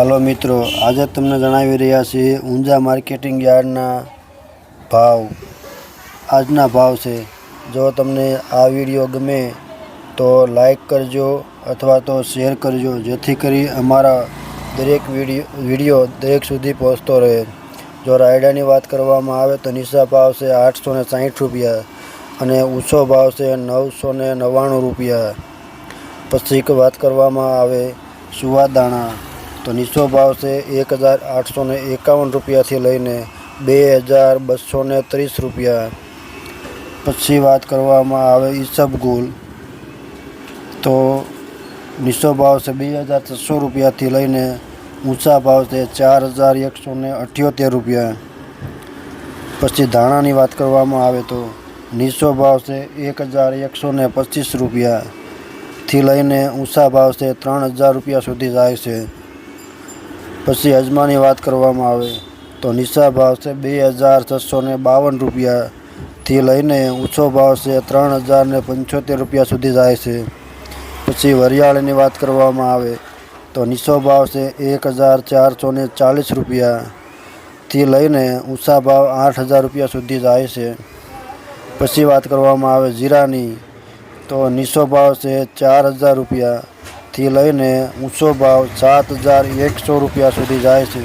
હાલો મિત્રો, આજે તમને જણાવી રહ્યા છીએ ઊંઝા માર્કેટિંગ યાર્ડના ભાવ, આજના ભાવ છે. જો તમને આ વીડિયો ગમે તો લાઈક કરજો અથવા તો શેર કરજો, જેથી કરી અમારા દરેક વીડિયો વીડિયો દરેક સુધી પહોંચતો રહે. જો રાયડાની વાત કરવામાં આવે તો નીચા ભાવ છે આઠસો ને સાહીઠ રૂપિયા અને ઊંચો ભાવ છે નવસો ને નવ્વાણું રૂપિયા. પછી વાત કરવામાં આવે, સુવાદાણા. તો નીચો ભાવ છે એક હજાર આઠસો ને એકાવન રૂપિયાથી લઈને બે હજાર બસો ને ત્રીસ રૂપિયા. પછી વાત કરવામાં આવે ઈસબગુલ તો નીચો ભાવ છે બે હજાર છસો રૂપિયાથી લઈને ઊંચા ભાવ છે ચાર હજાર એકસો ને અઠ્યોતેર રૂપિયા. પછી ધાણાની વાત કરવામાં આવે તો નીચો ભાવ છે એક હજાર એકસો ને પચીસ રૂપિયાથી લઈને ઊંચા ભાવ છે ત્રણ હજાર રૂપિયા સુધી જાય છે. પછી અજમાની વાત કરવામાં આવે તો નીચા ભાવ છે બે હજાર છસો ને બાવન રૂપિયાથી લઈને ઊંચો ભાવ છે ત્રણ હજાર ને પંચોતેર રૂપિયા સુધી જાય છે. પછી વરિયાળીની વાત કરવામાં આવે તો નીચો ભાવ છે એક હજાર ચારસો ને ચાલીસ રૂપિયાથી લઈને ઊંચા ભાવ આઠ હજાર રૂપિયા સુધી જાય છે. પછી વાત કરવામાં આવે જીરાની તો નીચો ભાવ છે ચાર હજાર રૂપિયાથી લઈને ઊંચો ભાવ સાત હજાર એકસો રૂપિયા સુધી જાય છે.